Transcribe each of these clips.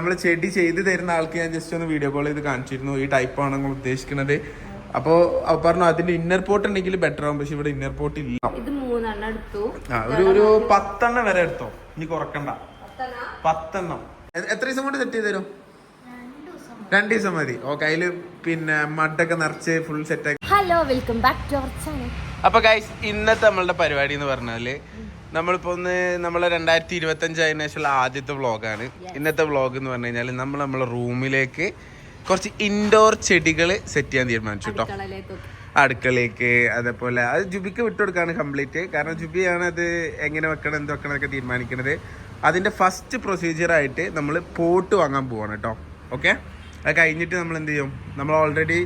നമ്മൾ ചെടി ചെയ്ത് തരുന്ന ആൾക്ക് ഞാൻ ജസ്റ്റ് ഒന്ന് വീഡിയോ കോൾ ചെയ്ത് കാണിച്ചിരുന്നു. ഈ ടൈപ്പ് ആണ് നമ്മൾ ഉദ്ദേശിക്കുന്നത്. അപ്പോൾ അവ പറഞ്ഞു അതിന്റെ ഇന്നർ പോർട്ട് ഉണ്ടെങ്കിൽ ബെറ്റർ ആവും. പക്ഷെ ഇവിടെ ഇന്നർ പോർട്ട് ഇല്ല. ഇത് മൂന്നെണ്ണം എടുത്തു. ആ ഒരു ഒരു പത്തെണ്ണം വരെ എടുത്തോ? ഇനി കുറക്കണ്ട. പത്തെണ്ണ? എത്ര ദിവസം കൊണ്ട് സെറ്റ് ചെയ്ത് തരും? രണ്ട് ദിവസം മതി. ഓക്കെ അതിൽ പിന്നെ മഡൊക്കെ നിറച്ച് ഫുൾ സെറ്റ് ആക്കി. Hello welcome back to our channel അപ്പൊ ഗൈസ് ഇന്നത്തെ നമ്മളുടെ പരിപാടി എന്ന് പറഞ്ഞാൽ നമ്മളിപ്പോ ഒന്ന് നമ്മളെ രണ്ടായിരത്തി ഇരുപത്തി അഞ്ചായതിനു ശേഷമുള്ള ആദ്യത്തെ വ്ളോഗാണ് ഇന്നത്തെ വ്ളോഗ് എന്ന് പറഞ്ഞു കഴിഞ്ഞാൽ നമ്മൾ നമ്മളെ റൂമിലേക്ക് കുറച്ച് ഇൻഡോർ ചെടികൾ സെറ്റ് ചെയ്യാൻ തീരുമാനിച്ചു കേട്ടോ അടുക്കളയ്ക്ക് അതേപോലെ അത് ജുബിക്ക് വിട്ടുകൊടുക്കാണ് കംപ്ലീറ്റ് കാരണം ജുബിയാണ് അത് എങ്ങനെ വെക്കണം എന്ത് വെക്കണം എന്നൊക്കെ തീരുമാനിക്കുന്നത് അതിന്റെ ഫസ്റ്റ് പ്രൊസീജിയർ ആയിട്ട് നമ്മൾ പോട്ട് വാങ്ങാൻ പോവാണ് കേട്ടോ ഓക്കെ അത് കഴിഞ്ഞിട്ട് നമ്മൾ എന്ത് ചെയ്യും? നമ്മൾ ഓൾറെഡി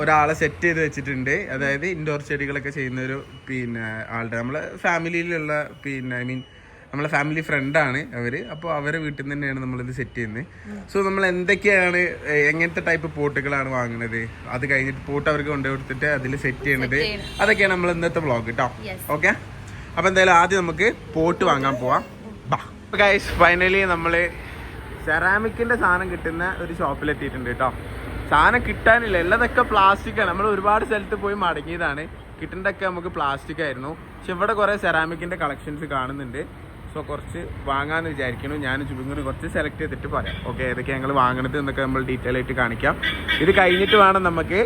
ഒരാളെ സെറ്റ് ചെയ്ത് വെച്ചിട്ടുണ്ട്. അതായത് ഇൻഡോർ ചെടികളൊക്കെ ചെയ്യുന്ന ഒരു പിന്നെ ആളുടെ നമ്മളെ ഫാമിലിയിലുള്ള പിന്നെ ഐ മീൻ നമ്മളെ ഫാമിലി ഫ്രണ്ടാണ് അവർ അപ്പോൾ അവരെ വീട്ടിൽ നിന്ന് തന്നെയാണ് നമ്മളിത് സെറ്റ് ചെയ്യുന്നത്. സോ നമ്മൾ എന്തൊക്കെയാണ് എങ്ങനത്തെ ടൈപ്പ് പോട്ടുകളാണ് വാങ്ങുന്നത് അത് കഴിഞ്ഞിട്ട് പോട്ട് അവർക്ക് കൊണ്ടു കൊടുത്തിട്ട് അതിൽ സെറ്റ് ചെയ്യണത്. അതൊക്കെയാണ് നമ്മൾ ഇന്നത്തെ ബ്ലോഗ് കേട്ടോ. ഓക്കെ അപ്പോൾ എന്തായാലും ആദ്യം നമുക്ക് പോട്ട് വാങ്ങാൻ പോവാം. ബാ. ഗൈസ് ഫൈനലി നമ്മൾ സെറാമിക്കിന്റെ സാധനം കിട്ടുന്ന ഒരു ഷോപ്പിൽ എത്തിയിട്ടുണ്ട് കേട്ടോ സാധനം കിട്ടാനില്ല. എല്ലാതൊക്കെ പ്ലാസ്റ്റിക് ആണ്. നമ്മൾ ഒരുപാട് സ്ഥലത്ത് പോയി മടങ്ങിയതാണ്. കിട്ടേണ്ടതൊക്കെ നമുക്ക് പ്ലാസ്റ്റിക് ആയിരുന്നു. പക്ഷെ ഇവിടെ കുറെ സെറാമിക്കിന്റെ കളക്ഷൻസ് കാണുന്നുണ്ട്. സോ കുറച്ച് വാങ്ങാന്ന് വിചാരിക്കുന്നു. ഞാൻ ചുബിങ്ങൂര് കുറച്ച് സെലക്ട് ചെയ്തിട്ട് പറയാം ഓക്കെ ഏതൊക്കെ ഞങ്ങൾ വാങ്ങണത് എന്നൊക്കെ നമ്മൾ ഡീറ്റെയിൽ ആയിട്ട് കാണിക്കാം. ഇത് കഴിഞ്ഞിട്ട് വേണം നമുക്ക്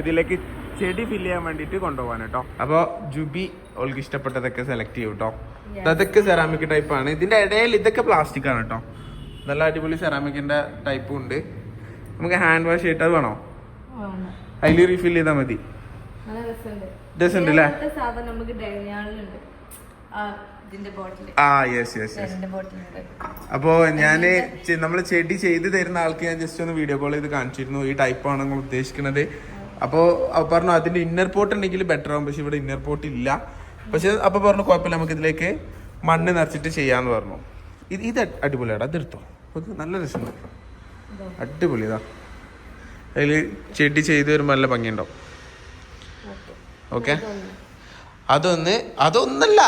ഇതിലേക്ക് ചെടി ഫില്ല് ചെയ്യാൻ വേണ്ടിയിട്ട് കൊണ്ടുപോകാൻ കേട്ടോ. അപ്പോൾ ജുബി ഓൾക്ക് ഇഷ്ടപ്പെട്ടതൊക്കെ സെലക്ട് ചെയ്യും കേട്ടോ അതൊക്കെ സെറാമിക് ടൈപ്പ് ആണ്. ഇതിന്റെ ഇടയിൽ ഇതൊക്കെ പ്ലാസ്റ്റിക് ആണ് കേട്ടോ നല്ല അടിപൊളി സെറാമിക്കിന്റെ ടൈപ്പും ഉണ്ട്. നമുക്ക് ഹാൻഡ് വാഷ് ചെയ്തിട്ട് അത് വേണോ? അതിൽ റീഫിൽ ചെയ്താൽ മതി. രസമുണ്ട്. അല്ലേ നമുക്ക് ഡൈനിയാളിലുണ്ട് ആ യെസ് യെസ് യെസ് അപ്പോൾ ഞാൻ നമ്മൾ ചെടി ചെയ്ത് തരുന്ന ആൾക്ക് ഞാൻ ജസ്റ്റ് ഒന്ന് വീഡിയോ കോൾ ചെയ്ത് കാണിച്ചിരുന്നു. ഈ ടൈപ്പാണ് നമ്മൾ ഉദ്ദേശിക്കുന്നത്. അപ്പോൾ പറഞ്ഞു അതിന്റെ ഇന്നർ പോർട്ട് ഉണ്ടെങ്കിൽ ബെറ്റർ ആവും. പക്ഷെ ഇവിടെ ഇന്നർ പോർട്ട് ഇല്ല. പക്ഷെ അപ്പോൾ പറഞ്ഞു കുഴപ്പമില്ല നമുക്ക് ഇതിലേക്ക് മണ്ണ് നിറച്ചിട്ട് ചെയ്യാന്ന് പറഞ്ഞു. ഇത് ഇത് അടിപൊളിയാണ് അതെടുത്തോ അത് നല്ല രസമുണ്ട്. അടിപൊളി ഇതാ. അതിൽ ചെടി ചെയ്ത് വരുമ്പോൾ നല്ല ഭംഗിയുണ്ടാവും. ഓക്കെ. അതൊന്ന്. അതൊന്നല്ല.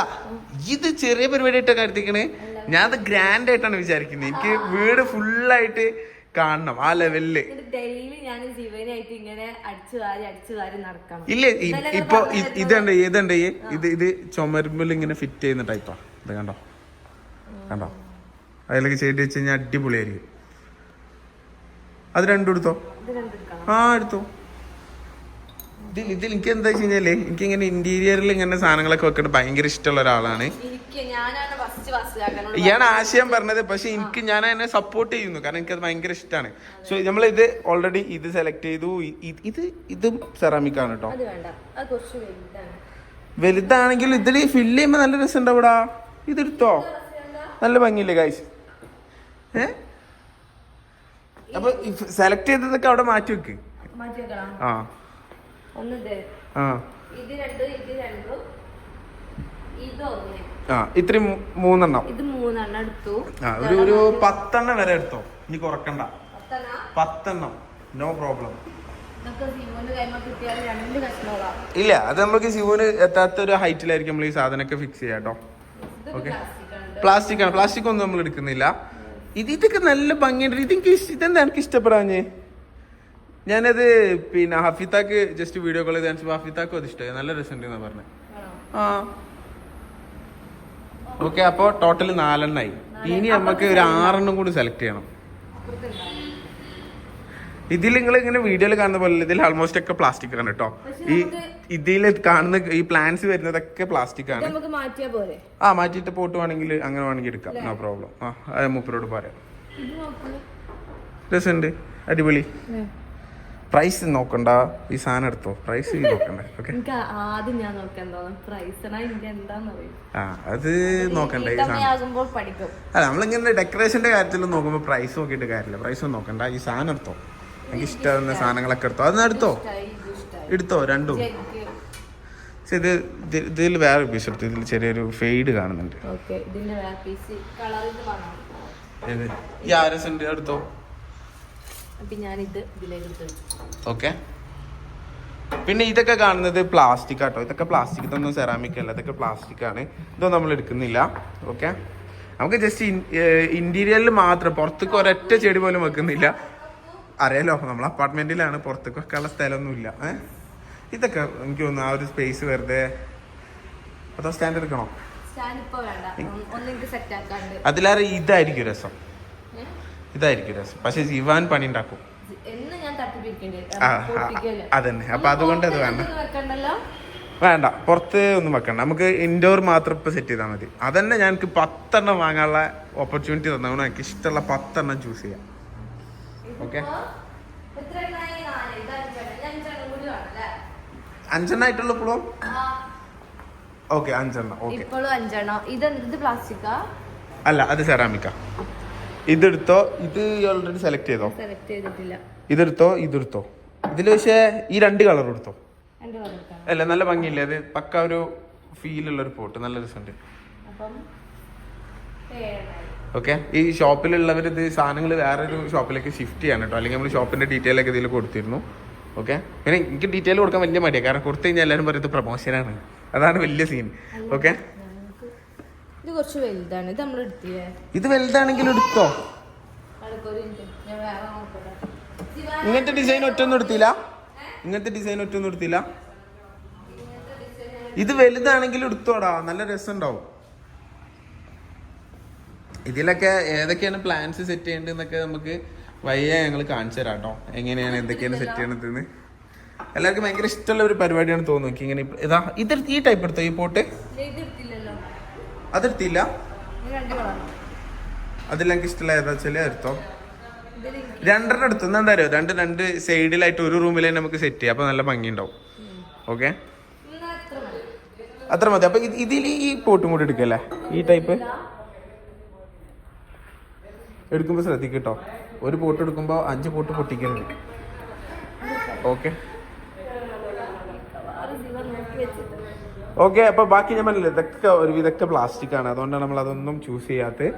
ഇത് ചെറിയ പരിപാടി ആയിട്ടാണ് കരുതിക്കണേ ഞാൻ അത് ഗ്രാൻഡ് ആയിട്ടാണ് വിചാരിക്കുന്നത്. എനിക്ക് വീട് ഫുള്ളായിട്ട് കാണണം ആ ലെവലിൽ ഇല്ലേ ഇപ്പൊ ഇതണ്ടേ ഈ ഇത് ഇത് ചുമരുമ്പിൽ ഇങ്ങനെ ഫിറ്റ് ചെയ്യുന്ന ടൈപ്പാ ഇത് കണ്ടോ? കണ്ടോ? അതിലേക്ക് ചെടി വെച്ച് കഴിഞ്ഞാൽ അടിപൊളിയായിരിക്കും. അത് രണ്ടും എടുത്തോ ആ എടുത്തോ. ഇതിൽ ഇതിൽ എനിക്ക് എന്താ വെച്ച് കഴിഞ്ഞാൽ എനിക്ക് ഇങ്ങനെ ഇന്റീരിയറിൽ ഇങ്ങനെ സാധനങ്ങളൊക്കെ വെക്കുന്നത് ഭയങ്കര ഇഷ്ടമുള്ള ഒരാളാണ്. ഇയാണ് ആശയം പറഞ്ഞത്. പക്ഷെ എനിക്ക് ഞാൻ അതിനെ സപ്പോർട്ട് ചെയ്യുന്നു. കാരണം എനിക്കത് ഭയങ്കര ഇഷ്ടമാണ്. സോ നമ്മൾ ഇത് ഓൾറെഡി ഇത് സെലക്ട് ചെയ്തു. ഇത് ഇത് സെറാമിക് ആണ് കേട്ടോ വലുതാണെങ്കിൽ ഇതിൽ ഫില്ല് ചെയ്യുമ്പോൾ നല്ല രസം ഉണ്ടാവിടാ ഇതെടുത്തോ. നല്ല ഭംഗിയില്ലേ കാശ് ഏ? അപ്പൊ സെലക്ട് ചെയ്തതൊക്കെ അവിടെ മാറ്റി വെക്ക്. ആ. ആ. ആ ഇത്രയും മൂന്നെണ്ണം. ഇത് മൂന്നെണ്ണം എടുത്തു. ആ ഒരു ഒരു പത്തെണ്ണം വരെ എടുത്തോ? ഇനി കുറക്കണ്ട. പത്തെണ്ണ? നോ പ്രോബ്ലം ഇല്ല അത് നമ്മൾക്ക് സിവോന് എത്താത്ത ഒരു ഹൈറ്റിലായിരിക്കും നമ്മൾ ഈ സാധനമൊക്കെ ഫിക്സ് ചെയ്യാട്ടോ കേട്ടോ. ആണ്. പ്ലാസ്റ്റിക് ആണ്. പ്ലാസ്റ്റിക് ഒന്നും നമ്മൾ എടുക്കുന്നില്ല. ഇത് ഇതൊക്കെ നല്ല ഭംഗിയുണ്ട്. ഇത് എനിക്ക് ഇഷ്ട- ഇതെന്താ എനിക്ക് ഇഷ്ടപ്പെടാഞ്ഞേ? ഞാനത് പിന്നെ ഹഫീത്താക്ക് ജസ്റ്റ് വീഡിയോ കോൾ ചെയ്ത് കാണിച്ചപ്പോൾ ഹഫീത്താക്കും അത് ഇഷ്ടമായി നല്ല രസമുണ്ട് എന്നാ പറഞ്ഞത് ആ. ഓക്കെ അപ്പോൾ ടോട്ടൽ നാലെണ്ണായി. ഇനി നമുക്ക് ഒരു ആറെണ്ണം കൂടി സെലക്ട് ചെയ്യണം? ഇതിൽ നിങ്ങൾ ഇങ്ങനെ വീഡിയോയിൽ കാണുന്ന പോലെ ഇതിൽ ആൾമോസ്റ്റ് ഒക്കെ പ്ലാസ്റ്റിക് ആണ് കേട്ടോ. ഈ ഇതിൽ കാണുന്ന ഈ പ്ലാന്റ്സ് വരുന്നതൊക്കെ പ്ലാസ്റ്റിക് ആണ്. ആ മാറ്റിയിട്ട് പോട്ട് വേണമെങ്കിൽ അങ്ങനെ വേണമെങ്കിൽ എടുക്കാം. നോ പ്രോബ്ലം ആ അത് മൂപ്പരോട് പറയാം. രസമുണ്ട്. അടിപൊളി. പ്രൈസ് നോക്കണ്ട. ഈ സാധനം എടുത്തോ. പ്രൈസ് നോക്കണ്ട. ഓക്കെ ആദ്യം ഞാൻ ആ അത് നോക്കണ്ട. ഈ സാധനം. അല്ല നമ്മളിങ്ങനെ ഡെക്കറേഷന്റെ കാര്യത്തിൽ നോക്കുമ്പോൾ പ്രൈസ് നോക്കിയിട്ട് കാര്യമില്ല. പ്രൈസ് നോക്കണ്ട. ഈ സാധനം എടുത്തോ. എനിക്ക് ഇഷ്ടമാകുന്ന സാധനങ്ങളൊക്കെ എടുത്തോ? അതൊന്നും എടുത്തോ? എടുത്തോ? രണ്ടും. പക്ഷെ ഇത് ഇത് ഇതിൽ വേറെ പീസ് എടുത്തു? ഇതിൽ ചെറിയൊരു ഫെയ്ഡ് കാണുന്നുണ്ട്. ഈ എടുത്തോ. ഓക്കെ പിന്നെ ഇതൊക്കെ കാണുന്നത് പ്ലാസ്റ്റിക് ആട്ടോ. ഇതൊക്കെ പ്ലാസ്റ്റിക് ഇതൊന്നും സെറാമിക് അല്ല. ഇതൊക്കെ പ്ലാസ്റ്റിക് ആണ്. ഇതൊന്നും നമ്മൾ എടുക്കുന്നില്ല. ഓക്കെ നമുക്ക് ജസ്റ്റ് ഇന്റീരിയറിൽ മാത്രം പുറത്തേക്ക് ഒരൊറ്റ ചെടി പോലും വെക്കുന്നില്ല. അറിയാലോ നമ്മൾ അപ്പാർട്ട്മെന്റിലാണ് പുറത്തേക്ക് വെക്കാനുള്ള സ്ഥലമൊന്നുമില്ല. ഏഹ് ഇതൊക്കെ എനിക്ക് തോന്നുന്നു ആ ഒരു സ്പേസ് വെറുതെ അതോ സ്റ്റാൻഡ് എടുക്കണോ? അതിലേറെ ഇതായിരിക്കും രസം. ഇതായിരിക്കും രസം. പക്ഷെ ജീവാൻ പണി ഉണ്ടാക്കും. ഞാൻ അതന്നെ. അപ്പൊ അതുകൊണ്ട് അത് വേണ്ട. വേണ്ട. പുറത്ത് ഒന്നും വെക്കണ്ട. നമുക്ക് ഇൻഡോർ മാത്രം ഇപ്പൊ സെറ്റ് ചെയ്താൽ മതി. അതന്നെ ഞങ്ങൾക്ക് പത്തെണ്ണം വാങ്ങാനുള്ള ഓപ്പർച്യൂണിറ്റി തന്നെ. എനിക്ക് ഇഷ്ടമുള്ള പത്തെണ്ണം ചൂസ് ചെയ്യാം. ഓക്കെ അഞ്ചെണ്ണം. അല്ലേ? ഇപ്പോഴും ഓക്കെ അഞ്ചെണ്ണം. ഓക്കെ ഇപ്പോഴും അഞ്ചെണ്ണം. ഇത് ഇത് പ്ലാസ്റ്റിക്കാ? അല്ല അത് സെറാമിക്ക ഇതെടുത്തോ? ഇത് ഓൾറെഡി സെലക്ട് ചെയ്തോ? സെലക്ട് ചെയ്തിട്ടില്ല. ഇതെടുത്തോ? ഇതെടുത്തോ? ഇതിൽ പക്ഷേ ഈ രണ്ട് കളർ എടുത്തോ? അല്ല നല്ല ഭംഗിയില്ലേ? അത് പക്ക ഒരു ഫീലുള്ള ഉള്ള ഒരു പോട്ട് നല്ല രസമുണ്ട്. അപ്പം. ഓക്കെ ഈ ഷോപ്പിലുള്ളവർ ഇത് സാധനങ്ങൾ വേറൊരു ഷോപ്പിലേക്ക് ഷിഫ്റ്റ് ചെയ്യാൻ കേട്ടോ അല്ലെങ്കിൽ നമ്മൾ ഷോപ്പിന്റെ ഡീറ്റെയിൽ ഒക്കെ ഇതിൽ കൊടുത്തിരുന്നു. ഓക്കെ പിന്നെ എനിക്ക് ഡീറ്റെയിൽ കൊടുക്കാൻ വലിയ മടിയാണ്. കാരണം കൊടുത്തു കഴിഞ്ഞാൽ എല്ലാവരും പറയുന്നത് പ്രൊമോഷനാണ് അതാണ് വലിയ സീൻ ഓക്കെ ഇത് കുറച്ച് വലുതാണ്. ഇത് നമ്മൾ എടുത്തില്ലേ? ഇത് വലുതാണെങ്കിൽ എടുത്തോ? ഇങ്ങനത്തെ ഡിസൈൻ ഒറ്റൊന്നും എടുത്തില്ല? ഇങ്ങനത്തെ ഡിസൈൻ ഒറ്റൊന്നും എടുത്തില്ല? ഇത് വലുതാണെങ്കിൽ എടുത്തോടാ. നല്ല രസം ഉണ്ടാവും ഇതിലൊക്കെ ഏതൊക്കെയാണ് പ്ലാൻസ് സെറ്റ് ചെയ്യേണ്ടതെന്നൊക്കെ നമുക്ക് വയ്യ ഞങ്ങൾ കാണിച്ചു തരാം കേട്ടോ. എങ്ങനെയാണ് എന്തൊക്കെയാണ് സെറ്റ് ചെയ്യണതെന്ന്. എല്ലാവർക്കും ഭയങ്കര ഇഷ്ടമുള്ള ഒരു പരിപാടിയാണ് തോന്നുന്നു. ഇങ്ങനെ ഇതാ ഇത് ഈ ടൈപ്പ് എടുത്തോ ഈ പോട്ട്? അതെടുത്തില്ല അതിലെനിക്ക് ഇഷ്ടമുള്ള ഏതാ വെച്ചാൽ എടുത്തോ? രണ്ടെണ്ണം എടുത്തു? എന്താ അറിയോ? രണ്ട് രണ്ട് സൈഡിലായിട്ട് ഒരു റൂമിൽ തന്നെ നമുക്ക് സെറ്റ് ചെയ്യാം. അപ്പൊ നല്ല ഭംഗി ഉണ്ടാവും ഓക്കെ അത്ര മതി. അപ്പൊ ഇത് ഇതിൽ ഈ പോട്ടും കൂടി എടുക്കല്ലേ? ഈ ടൈപ്പ് എടുക്കുമ്പോ കേട്ടോ ഒരു പോട്ട് എടുക്കുമ്പോൾ അഞ്ച് പോട്ട് പൊട്ടിക്കരുത്. ഓക്കെ ഓക്കെ അപ്പൊ ബാക്കി ഞാൻ പറഞ്ഞില്ല ഇതൊക്കെ ഒരു ഇതൊക്കെ പ്ലാസ്റ്റിക് ആണ്. അതുകൊണ്ടാണ് നമ്മൾ അതൊന്നും ചൂസ് ചെയ്യാത്തത്.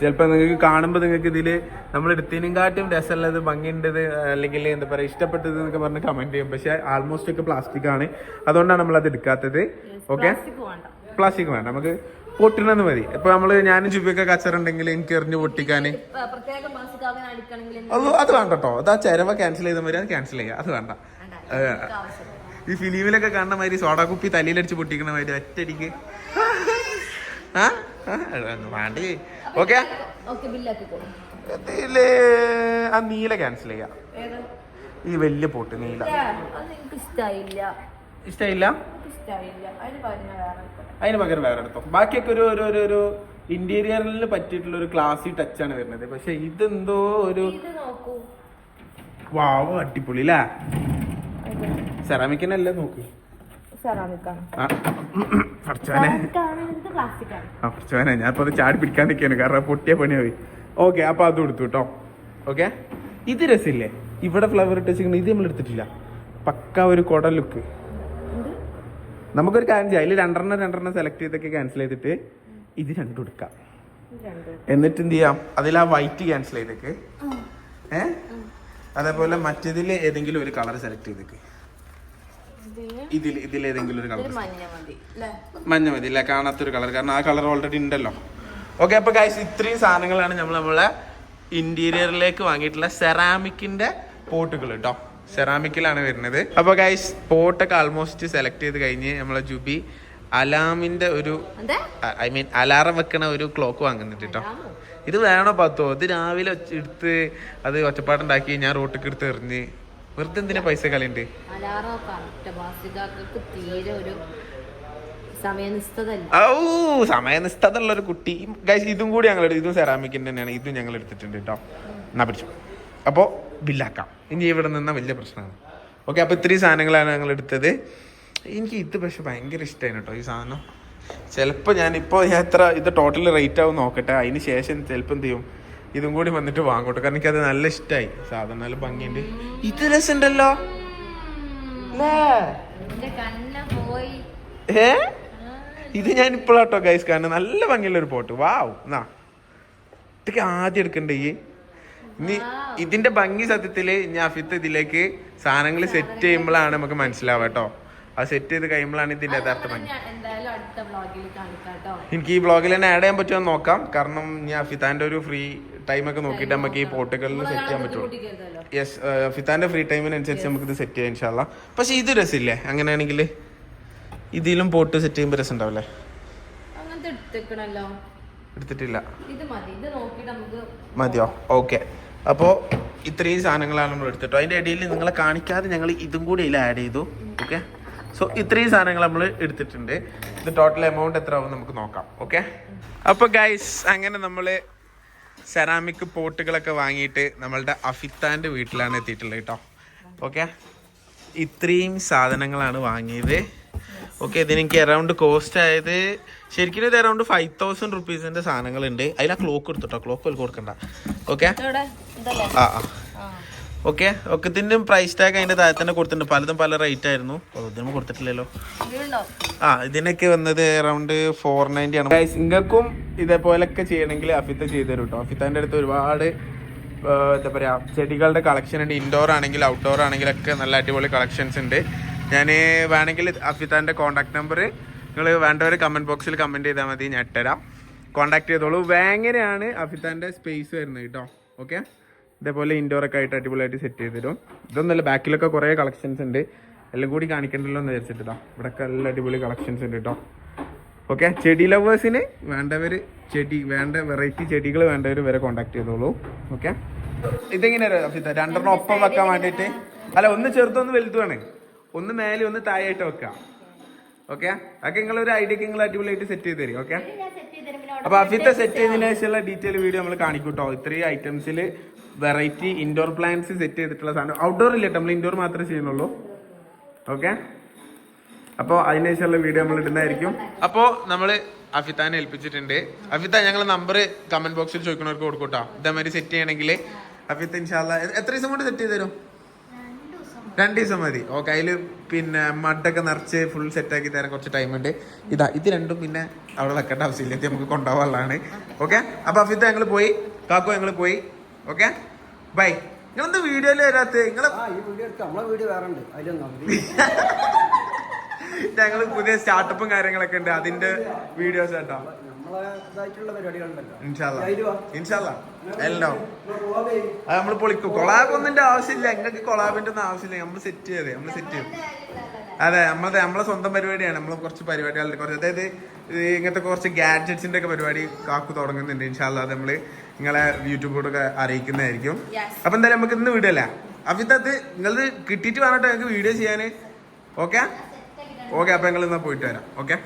ചിലപ്പോൾ നിങ്ങൾക്ക് കാണുമ്പോൾ നിങ്ങൾക്ക് ഇതിൽ നമ്മൾ എടുത്തതിനും കാട്ടും രസമുള്ളത് ഭംഗിയുണ്ടത് അല്ലെങ്കിൽ എന്താ പറയുക ഇഷ്ടപ്പെട്ടത് എന്നൊക്കെ പറഞ്ഞ് കമന്റ് ചെയ്യും. പക്ഷേ ആൾമോസ്റ്റ് ഒക്കെ പ്ലാസ്റ്റിക് ആണ്. അതുകൊണ്ടാണ് നമ്മൾ അത് എടുക്കാത്തത് ഓക്കെ പ്ലാസ്റ്റിക് വേണ്ട. നമുക്ക് പൊട്ടണമെന്ന് മതി. ഇപ്പൊ നമ്മൾ ഞാനും ചുബിയൊക്കെ കച്ചറുണ്ടെങ്കിൽ എനിക്ക് എറിഞ്ഞ് അടിക്കണമെങ്കിൽ അത് വേണ്ട കേട്ടോ അത് ആ ചെരവ ക്യാൻസൽ ചെയ്ത മതി അത് ക്യാൻസൽ ചെയ്യാം. അത് വേണ്ട. ഈ ഫിലിമിലൊക്കെ കാണുന്ന മാതിരി സോഡാ കുപ്പി തലയിലടിച്ച് പൊട്ടിക്കണ മാതിരി ഒറ്റടിക്ക് ആ? വേണ്ടേ. ഓക്കെ? ഇതിൽ ആ നീല ക്യാൻസൽ ചെയ്യാം. ഈ വലിയ പോട്ട് നീല. ഇഷ്ടായില്ല ഇഷ്ടമില്ല അതിന് പകരം വേറെ എടുത്തോ? ബാക്കിയൊക്കെ ഒരു ഒരു ഒരു ഒരു ഇന്റീരിയറിൽ പറ്റിയിട്ടുള്ള ഒരു ക്ലാസി ടച്ച് ആണ് വരുന്നത്. പക്ഷെ ഇതെന്തോ ഒരു വാവ് അടിപൊളി അല്ലേ സെറാമിക്കിനല്ലേ നോക്ക്. ഞാനിപ്പോ ഞാൻ അത് ചാടി പിടിക്കാൻ നിൽക്കാണ് കാരണം പൊട്ടിയ പണിയായി ഓക്കെ അപ്പൊ അത് കൊടുത്തു കേട്ടോ. ഓക്കെ? ഇത് രസമില്ലേ ഇവിടെ ഫ്ലവർ ഇട്ട് വെച്ചിരിക്കുന്നത് ഇത് നമ്മൾ എടുത്തിട്ടില്ല. പക്ക ഒരു കുട ലുക്ക് നമുക്കൊരു കാര്യം ചെയ്യാം. അതിൽ രണ്ടെണ്ണം രണ്ടെണ്ണം സെലക്ട് ചെയ്തൊക്കെ ക്യാൻസൽ ചെയ്തിട്ട് ഇത് രണ്ടും എടുക്കാം. എന്നിട്ട് എന്ത് ചെയ്യാം? അതിൽ ആ വൈറ്റ് ക്യാൻസൽ ചെയ്തേക്ക്. ഏ? അതേപോലെ മറ്റേതിൽ ഏതെങ്കിലും ഒരു കളർ സെലക്ട് ചെയ്തേക്ക്. ഇതിൽ ഇതിൽ ഏതെങ്കിലും ഒരു കളർ മഞ്ഞ മതി അല്ലേ മഞ്ഞ മതി അല്ല കാണാത്തൊരു കളർ കാരണം ആ കളർ ഓൾറെഡി ഉണ്ടല്ലോ. ഓക്കെ അപ്പൊ ഗൈസ് ഇത്രയും സാധനങ്ങളാണ് നമ്മൾ നമ്മളെ ഇന്റീരിയറിലേക്ക് വാങ്ങിയിട്ടുള്ള സെറാമിക്കിന്റെ പോട്ടുകൾ കേട്ടോ സെറാമിക്കിലാണ് വരുന്നത്. അപ്പൊ ഗൈസ് പോട്ടൊക്കെ ആൾമോസ്റ്റ് സെലക്ട് ചെയ്ത് കഴിഞ്ഞ് നമ്മളെ ജുബി അലാമിന്റെ ഒരു ഐ മീൻ അലാറം വെക്കണ ഒരു ക്ലോക്ക് വാങ്ങുന്നുണ്ട് കേട്ടോ ഇത് വേണോ പത്തോ? ഇത് രാവിലെ എടുത്ത് അത് ഒറ്റപ്പാടുണ്ടാക്കി ഞാൻ റോട്ടിക്ക് എടുത്ത് എറിഞ്ഞ്. വെറുതെ എന്തിനാ പൈസ കളിയുണ്ട്? കറക്റ്റ് പ്ലാസ്റ്റിക്കാർക്ക് തീരെ ഒരു ഔ കുട്ടി. ഗൈസ് ഇതും കൂടി ഞങ്ങൾ എടുത്തു ഇതും സെറാമിക്കിന്റെ തന്നെയാണ് ഇതും ഞങ്ങൾ എടുത്തിട്ടുണ്ട് കേട്ടോ എന്നാ പിടിച്ചു. അപ്പോൾ ബില്ലാക്കാം. ഇനി ഇവിടെ നിന്നാൽ വലിയ പ്രശ്നമാണ്. ഓക്കെ അപ്പോൾ ഇത്രയും സാധനങ്ങളാണ് ഞങ്ങൾ എടുത്തത്. എനിക്ക് ഇത് പക്ഷെ ഭയങ്കര ഇഷ്ടമാണ് കേട്ടോ ഈ സാധനം. ചിലപ്പോൾ ഞാനിപ്പോൾ ഞാൻ എത്ര ഇത് ടോട്ടൽ റേറ്റ് ആവും നോക്കട്ടെ. അതിന് ശേഷം ചിലപ്പോൾ എന്ത് ചെയ്യും? ഇതും കൂടി വന്നിട്ട് വാങ്ങോട്ടെ കാരണം എനിക്കത് നല്ല ഇഷ്ടമായി സാധനം നല്ല ഭംഗിയുണ്ട്. ഇത് രസമുണ്ടല്ലോ. ഏ? ഇത് ഞാൻ ഇപ്പോഴാട്ടോ ഗൈസ് കാരണം നല്ല ഭംഗിയുള്ള ഒരു പോട്ട്. വാവ് എന്നാ ഇതൊക്കെ ആദ്യം എടുക്കണ്ടേ ഈ? ഇനി ഇതിന്റെ ഭംഗി സത്യത്തിൽ ഞാഫിത്ത് ഇതിലേക്ക് സാധനങ്ങൾ സെറ്റ് ചെയ്യുമ്പോഴാണ് നമുക്ക് മനസ്സിലാവുക കേട്ടോ. അത് സെറ്റ് ചെയ്ത് കഴിയുമ്പോഴാണ് ഇതിന്റെ യഥാർത്ഥ ഭംഗി. എനിക്ക് ഈ ബ്ലോഗിൽ തന്നെ ആഡ് ചെയ്യാൻ പറ്റുമോ നോക്കാം. കാരണം ഞാൻ ഫിത്താന്റെ ഒരു ഫ്രീ ടൈം ഒക്കെ നോക്കിയിട്ട് നമുക്ക് ഈ പോർട്ടുകളിൽ സെറ്റ് ചെയ്യാൻ പറ്റുള്ളൂ. യെസ് ഫിതാന്റെ ഫ്രീ ടൈമിനനുസരിച്ച് നമുക്ക് ഇത് സെറ്റ് ചെയ്യാം ഇൻഷാല്ല പക്ഷെ ഇത് രസമില്ലേ? അങ്ങനെയാണെങ്കിൽ ഇതിലും പോട്ട് സെറ്റ് ചെയ്യുമ്പോൾ രസം ഉണ്ടാവില്ലേ എടുത്തിട്ടില്ല. മതിയോ? ഓക്കെ അപ്പോൾ ഇത്രയും സാധനങ്ങളാണ് നമ്മൾ എടുത്തിട്ടോ. അതിന്റെ ഇടയിൽ നിങ്ങളെ കാണിക്കാതെ ഞങ്ങൾ ഇതും കൂടി ഇതിൽ ആഡ് ചെയ്തു. ഓക്കെ സോ ഇത്രയും സാധനങ്ങൾ നമ്മൾ എടുത്തിട്ടുണ്ട്. ഇത് ടോട്ടൽ എമൗണ്ട് എത്ര ആവും നമുക്ക് നോക്കാം. ഓക്കെ അപ്പോൾ ഗൈസ് അങ്ങനെ നമ്മൾ സെറാമിക് പോട്ടുകളൊക്കെ വാങ്ങിയിട്ട് നമ്മളുടെ അഫിത്താന്റെ വീട്ടിലാണ് എത്തിയിട്ടുള്ളത് കേട്ടോ. ഓക്കെ ഇത്രയും സാധനങ്ങളാണ് വാങ്ങിയത്. ഓക്കെ ഇതിനെനിക്ക് അറൗണ്ട് കോസ്റ്റ് ആയത് ശരിക്കും ഇത് അറൗണ്ട് ഫൈവ് തൗസൻഡ് റുപ്പീസിന്റെ സാധനങ്ങളുണ്ട്. അതിൽ ആ ക്ലോക്ക് എടുത്തിട്ടോ ക്ലോക്ക് കൊടുക്കണ്ട. ഓക്കെ ആ ആ. ഓക്കെ ഇതിന്റെ പ്രൈസ് ടാഗ് അതിന്റെ താഴെ തന്നെ കൊടുത്തിട്ടുണ്ട്. പലതും പല റേറ്റ് ആയിരുന്നു. ഇതിനും കൊടുത്തിട്ടില്ലല്ലോ. ആ ഇതിനൊക്കെ വന്നത് അറൗണ്ട് ഫോർ നയന്റി ആണ്. ഗൈസ് നിങ്ങൾക്കും ഇതേപോലൊക്കെ ചെയ്യണമെങ്കിൽ അഫിത്ത ചെയ്തു തരും കേട്ടോ അഫിത്താന്റെ അടുത്ത് ഒരുപാട് എന്താ പറയുക ചെടികളുടെ കളക്ഷൻ ഉണ്ട്. ഇൻഡോർ ആണെങ്കിലും ഔട്ട്ഡോർ ആണെങ്കിലും ഒക്കെ നല്ല അടിപൊളി കളക്ഷൻസ് ഉണ്ട്. ഞാൻ വേണമെങ്കിൽ അഫിത്താന്റെ കോൺടാക്ട് നമ്പർ നിങ്ങൾ വേണ്ടവർ കമന്റ് ബോക്സിൽ കമന്റ് ചെയ്താൽ മതി ഞാൻ ഇട്ടരാം. കോൺടാക്ട് ചെയ്തോളൂ. വേങ്ങനെയാണ് അഫിത്താന്റെ സ്പേസ് വരുന്നത് കേട്ടോ ഓക്കെ ഇതേപോലെ ഇൻഡോർ ഒക്കെ ആയിട്ട് അടിപൊളിയായിട്ട് സെറ്റ് ചെയ്ത് തരും ഇതൊന്നുമല്ല ബാക്കിലൊക്കെ കുറേ കളക്ഷൻസ് ഉണ്ട്. എല്ലാം കൂടി കാണിക്കണ്ടല്ലോ എന്ന് വിചാരിച്ചിട്ടോ ഇവിടെയൊക്കെ നല്ല അടിപൊളി കളക്ഷൻസ് ഉണ്ട് കേട്ടോ ഓക്കെ ചെടി ലവേഴ്സിന് വേണ്ടവർ ചെടി വേണ്ട വെറൈറ്റി ചെടികൾ വേണ്ടവർ വരെ കോണ്ടാക്ട് ചെയ്തോളൂ. ഓക്കെ ഇതെങ്ങനെയാണ് അഫിത്ത രണ്ടെണ്ണം ഒപ്പം വെക്കാൻ വേണ്ടിയിട്ട്? അല്ല ഒന്ന് ചെറുതൊന്ന് വലുതുമാണ് ഒന്ന് മേലെ ഒന്ന് താഴെയായിട്ട് വെക്കാം. ഓക്കെ അതൊക്കെ നിങ്ങൾ ഒരു ഐഡിയക്ക് നിങ്ങൾ അടിപൊളിയായിട്ട് സെറ്റ് ചെയ്ത് തരും ഓക്കെ അപ്പൊ അഫിത്ത സെറ്റ് ചെയ്തതിനു ശേഷമുള്ള ഡീറ്റെയിൽ വീഡിയോ നമ്മൾ കാണിക്കൂട്ടോ. ഇത്രയും ഐറ്റംസിൽ വെറൈറ്റി ഇൻഡോർ പ്ലാന്റ്സ് സെറ്റ് ചെയ്തിട്ടുള്ള സാധനം. ഔട്ട്ഡോർ ഇല്ല നമ്മൾ ഇൻഡോർ മാത്രമേ ചെയ്യുന്നുള്ളൂ. ഓക്കെ അപ്പോൾ അതിനുശേഷമുള്ള വീഡിയോ നമ്മൾ ഇടുന്നതായിരിക്കും. അപ്പോൾ നമ്മൾ അഫിത്താനെ ഏൽപ്പിച്ചിട്ടുണ്ട്. അഫിത്ത ഞങ്ങൾ നമ്പർ കമന്റ് ബോക്സിൽ ചോദിക്കുന്നവർക്ക് കൊടുക്കൂട്ടോ. ഇതേമാതിരി സെറ്റ് ചെയ്യണമെങ്കിൽ അഫിത്ത് ഇൻഷാല്ല എത്ര ദിവസം കൊണ്ട് സെറ്റ് ചെയ്ത് തരും? രണ്ട് ദിവസം മതി. ഓക്കെ അതിൽ പിന്നെ മഡൊക്കെ നിറച്ച് ഫുൾ സെറ്റ് ആക്കി തരാൻ കുറച്ച് ടൈം ഉണ്ട്. ഇതാ ഇത് രണ്ടും പിന്നെ അവിടെ വെക്കേണ്ട ആവശ്യമില്ല. ഇത് നമുക്ക് കൊണ്ടുപോകാനുള്ളതാണ്. ഓക്കെ അപ്പൊ അഫിത്ത ഞങ്ങൾ പോയി കാക്കോ ഞങ്ങൾ പോയി. ഓക്കെ ബൈ നിങ്ങളെന്താ വീഡിയോയിൽ വരാത്ത? നിങ്ങളെ ഞങ്ങൾ പുതിയ സ്റ്റാർട്ടപ്പും കാര്യങ്ങളൊക്കെ ഉണ്ട്. അതിന്റെ വീഡിയോസ് കേട്ടോ നമ്മളെ അത് നമ്മൾ പൊളിക്കും. കൊളാബ് ഒന്നിന്റെ ആവശ്യമില്ല. നിങ്ങൾക്ക് കൊളാബിന്റെ ഒന്നും ആവശ്യമില്ല. നമ്മൾ സെറ്റ് ചെയ്തേ നമ്മൾ സെറ്റ് ചെയ്യും അതെ നമ്മളത് നമ്മളെ സ്വന്തം പരിപാടിയാണ്. നമ്മൾ കുറച്ച് പരിപാടികളുടെ കുറച്ച് അതായത് ഇങ്ങനത്തെ കുറച്ച് ഗാഡ്ജറ്റ്സിന്റെ ഒക്കെ പരിപാടി കാക്കു തുടങ്ങുന്നുണ്ട്. ഇൻഷാല്ല അത് നമ്മൾ നിങ്ങളെ യൂട്യൂബിലൂടെ അറിയിക്കുന്നതായിരിക്കും. Yes. അപ്പൊ എന്തായാലും നമുക്ക് ഇന്ന് വീഡിയോ അഭിത്ത് അത് നിങ്ങളത് കിട്ടിയിട്ട് വേണം ഞങ്ങൾക്ക് വീഡിയോ ചെയ്യാന്? ഓക്കെ ഓക്കെ അപ്പൊ ഞങ്ങൾ ഇന്നാ പോയിട്ട് വരാം. ഓക്കെ